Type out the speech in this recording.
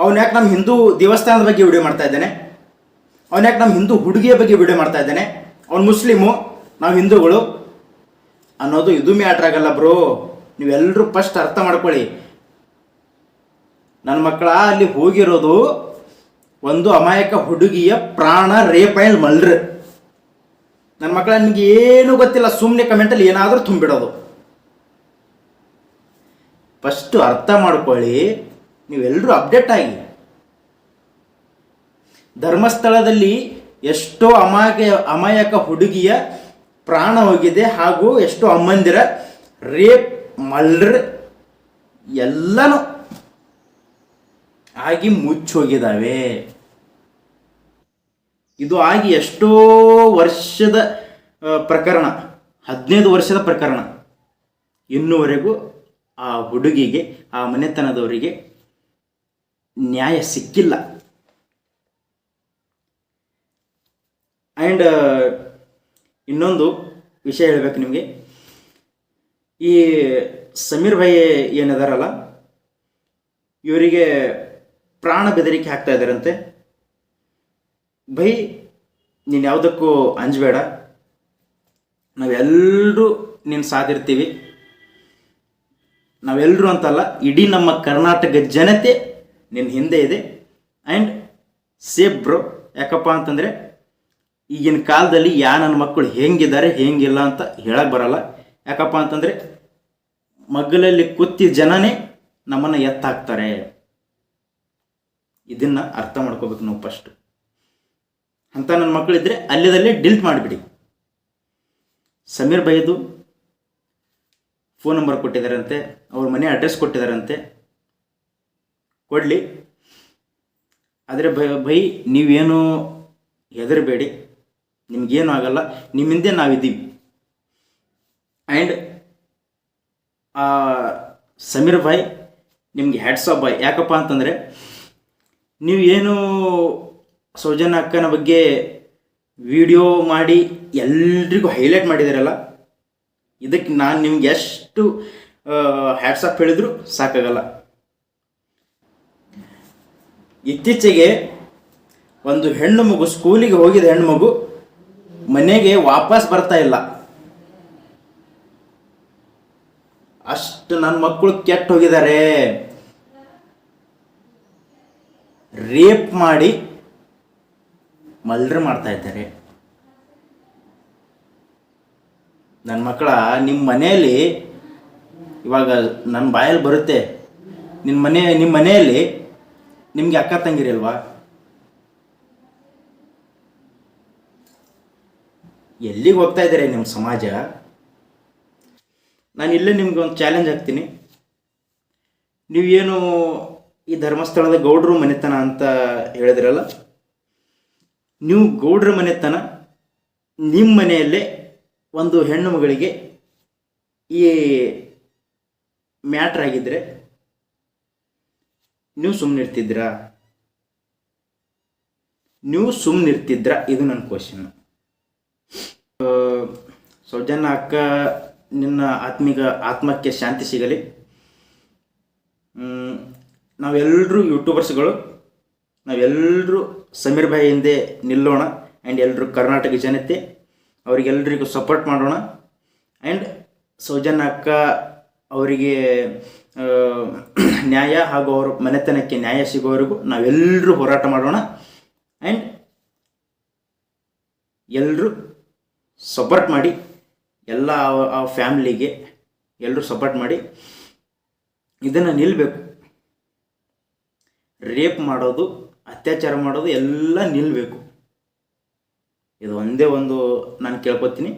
ಅವನು ಯಾಕೆ ನಮ್ಮ ಹಿಂದೂ ದೇವಸ್ಥಾನದ ಬಗ್ಗೆ ವಿಡಿಯೋ ಮಾಡ್ತಾ ಇದ್ದಾನೆ? ಅವನು ಯಾಕೆ ನಮ್ಮ ಹಿಂದೂ ಹುಡುಗಿಯ ಬಗ್ಗೆ ವಿಡಿಯೋ ಮಾಡ್ತಾ ಇದ್ದಾನೆ? ಅವ್ನು ಮುಸ್ಲಿಮು, ನಾವು ಹಿಂದೂಗಳು. ಅನ್ನೋದು ಇದು ಮ್ಯಾಟ್ರ್ ಆಗಲ್ಲ ಬ್ರೋ. ನೀವೆಲ್ಲರೂ ಫಸ್ಟ್ ಅರ್ಥ ಮಾಡ್ಕೊಳ್ಳಿ. ನನ್ನ ಮಕ್ಕಳ ಅಲ್ಲಿ ಹೋಗಿರೋದು ಒಂದು ಅಮಾಯಕ ಹುಡುಗಿಯ ಪ್ರಾಣ ರೇಪ್ ಆ್ಯಂಡ್ ಮಲ್ರ್ ನನ್ನ ಮಕ್ಕಳ ನಿಮಗೆ ಏನೂ ಗೊತ್ತಿಲ್ಲ ಸುಮ್ಮನೆ ಕಮೆಂಟಲ್ಲಿ ಏನಾದರೂ ತುಂಬಿಡೋದು. ಫಸ್ಟು ಅರ್ಥ ಮಾಡ್ಕೊಳ್ಳಿ. ನೀವೆಲ್ಲರೂ ಅಪ್ಡೇಟ್ ಆಗಿ. ಧರ್ಮಸ್ಥಳದಲ್ಲಿ ಎಷ್ಟೋ ಅಮಾಯಕ ಅಮಾಯಕ ಹುಡುಗಿಯ ಪ್ರಾಣ ಹೋಗಿದೆ ಹಾಗೂ ಎಷ್ಟೋ ಅಮ್ಮಂದಿರ ರೇಪ್ ಮಲ್ರ್ ಎಲ್ಲನೂ ಆಗಿ ಮುಚ್ಚೋಗಿದ್ದಾವೆ ಇದು ಆಗಿ ಎಷ್ಟೋ ವರ್ಷದ ಪ್ರಕರಣ, ಹದಿನೈದು ವರ್ಷದ ಪ್ರಕರಣ. ಇನ್ನುವರೆಗೂ ಆ ಹುಡುಗಿಗೆ, ಆ ಮನೆತನದವರಿಗೆ ನ್ಯಾಯ ಸಿಕ್ಕಿಲ್ಲ. ಆ್ಯಂಡ್ ಇನ್ನೊಂದು ವಿಷಯ ಹೇಳಬೇಕು ನಿಮಗೆ. ಈ ಸಮೀರ್ ಭಾಯಿ ಏನಿದಾರಲ್ಲ, ಇವರಿಗೆ ಪ್ರಾಣ ಬೆದರಿಕೆ ಹಾಕ್ತಾ ಇದ್ದಾರಂತೆ ಭೈ, ನೀನು ಯಾವುದಕ್ಕೂ ಅಂಜಬೇಡ. ನಾವೆಲ್ಲರೂ ನೀನು ಸಾಧಿರ್ತೀವಿ ನಾವೆಲ್ಲರೂ ಅಂತಲ್ಲ, ಇಡೀ ನಮ್ಮ ಕರ್ನಾಟಕ ಜನತೆ ನಿನ್ನ ಹಿಂದೆ ಇದೆ. ಆ್ಯಂಡ್ ಸೇಫ್ ಬ್ರೋ ಯಾಕಪ್ಪ ಅಂತಂದರೆ ಈಗಿನ ಕಾಲದಲ್ಲಿ ಯಾ ನನ್ನ ಮಕ್ಕಳು ಹೆಂಗಿದ್ದಾರೆ, ಹೆಂಗಿಲ್ಲ ಅಂತ ಹೇಳಕ್ಕೆ ಬರಲ್ಲ. ಯಾಕಪ್ಪ ಅಂತಂದರೆ ಮಗ್ಗಲಲ್ಲಿ ಕುತ್ತಿ ಜನನೇ ನಮ್ಮನ್ನು ಎತ್ತಾಕ್ತಾರೆ. ಇದನ್ನು ಅರ್ಥ ಮಾಡ್ಕೋಬೇಕು ನಾವು ಫಸ್ಟ್ ಅಂತ ನನ್ನ ಮಕ್ಕಳಿದ್ರೆ ಅಲ್ಲಿದಲ್ಲೇ ಡಿಲ್ಟ್ ಮಾಡಿಬಿಡಿ. ಸಮೀರ್ ಬೈದು ಫೋನ್ ನಂಬರ್ ಕೊಟ್ಟಿದ್ದಾರಂತೆ, ಅವ್ರ ಮನೆ ಅಡ್ರೆಸ್ ಕೊಟ್ಟಿದ್ದಾರಂತೆ. ಕೊಡಲಿ. ಆದರೆ ಬೈ ಬೈ ನೀವೇನು ಹೆದರಬೇಡಿ. ನಿಮಗೇನು ಆಗಲ್ಲ. ನಿಮ್ಮಿಂದೆ ನಾವಿದ್ದೀವಿ. ಆ್ಯಂಡ್ ಸಮೀರ್ ಭಾಯ್, ನಿಮಗೆ ಹ್ಯಾಟ್ಸ್ ಆಫ್ ಬಾಯ್ ಯಾಕಪ್ಪ ಅಂತಂದರೆ, ನೀವು ಏನು ಸೌಜನ್ಯ ಅಕ್ಕನ ಬಗ್ಗೆ ವಿಡಿಯೋ ಮಾಡಿ ಎಲ್ರಿಗೂ ಹೈಲೈಟ್ ಮಾಡಿದ್ದೀರಲ್ಲ ಇದಕ್ಕೆ ನಾನು ನಿಮ್ಗೆ ಎಷ್ಟು ಹ್ಯಾಟ್ಸಪ್ ಹೇಳಿದ್ರು ಸಾಕಾಗಲ್ಲ. ಇತ್ತೀಚೆಗೆ ಒಂದು ಹೆಣ್ಣು ಮಗು ಸ್ಕೂಲಿಗೆ ಹೋಗಿದ ಹೆಣ್ಣು ಮಗು, ಮನೆಗೆ ವಾಪಸ್ ಬರ್ತಾ ಇಲ್ಲ. ಅಷ್ಟು ನನ್ನ ಮಕ್ಕಳು ಕೆಟ್ಟ ಹೋಗಿದ್ದಾರೆ. ರೇಪ್ ಮಾಡಿ ಮಲ್ಡ್ರ್ ಮಾಡ್ತಾ ಇದ್ದಾರೆ. ನನ್ನ ಮಕ್ಕಳ ನಿಮ್ಮ ಮನೆಯಲ್ಲಿ ಇವಾಗ ನನ್ನ ಬಾಯಲ್ಲಿ ಬರುತ್ತೆ. ನಿನ್ನ ಮನೆ ನಿಮ್ಮ ಮನೆಯಲ್ಲಿ ನಿಮಗೆ ಅಕ್ಕ ತಂಗಿರಲ್ವಾ ಎಲ್ಲಿಗೆ ಹೋಗ್ತಾ ಇದ್ದಾರೆ ನಿಮ್ಮ ಸಮಾಜ? ನಾನು ಇಲ್ಲೇ ನಿಮ್ಗೆ ಒಂದು ಚಾಲೆಂಜ್ ಹಾಕ್ತೀನಿ. ನೀವೇನು ಈ ಧರ್ಮಸ್ಥಳದ ಗೌಡ್ರ ಮನೆತನ ಅಂತ ಹೇಳಿದ್ರಲ್ಲ? ನೀವು ಗೌಡ್ರ ಮನೆತನ ನಿಮ್ಮ ಮನೆಯಲ್ಲೇ ಒಂದು ಹೆಣ್ಣು ಮಗಳಿಗೆ ಈ ಮ್ಯಾಟ್ರ್ ಆಗಿದ್ರೆ ನೀವು ಸುಮ್ಮನಿರ್ತಿದ್ರಾ ನೀವು ಸುಮ್ಮನಿರ್ತಿದ್ರಾ ಇದು ನನ್ನ ಕ್ವಶನ್ ಸೌಜನ್ಯ ಅಕ್ಕ, ನಿನ್ನ ಆತ್ಮಿಕ ಆತ್ಮಕ್ಕೆ ಶಾಂತಿ ಸಿಗಲಿ. ನಾವೆಲ್ಲರೂ ಯೂಟ್ಯೂಬರ್ಸ್ಗಳು ನಾವೆಲ್ಲರೂ ಸಮೀರ್ ಭಾಯಿ ಹಿಂದೆ ನಿಲ್ಲೋಣ ಆ್ಯಂಡ್ ಎಲ್ಲರೂ ಕರ್ನಾಟಕ ಜನತೆ ಅವರಿಗೆಲ್ಲರಿಗೂ ಸಪೋರ್ಟ್ ಮಾಡೋಣ. ಆ್ಯಂಡ್ ಸೌಜನ್ಯ ಅಕ್ಕ, ಅವರಿಗೆ ನ್ಯಾಯ ಹಾಗೂ ಅವರ ಮನೆತನಕ್ಕೆ ನ್ಯಾಯ ಸಿಗೋವರೆಗೂ ನಾವೆಲ್ಲರೂ ಹೋರಾಟ ಮಾಡೋಣ. ಆ್ಯಂಡ್ ಎಲ್ಲರೂ ಸಪೋರ್ಟ್ ಮಾಡಿ, ಎಲ್ಲ ಆ ಫ್ಯಾಮ್ಲಿಗೆ ಎಲ್ಲರೂ ಸಪೋರ್ಟ್ ಮಾಡಿ, ಇದನ್ನು ನಿಲ್ಲಬೇಕು ರೇಪ್ ಮಾಡೋದು, ಅತ್ಯಾಚಾರ ಮಾಡೋದು ಎಲ್ಲ ನಿಲ್ಲಬೇಕು ಇದು ಒಂದೇ ಒಂದು ನಾನು ಕೇಳ್ಕೊತೀನಿ.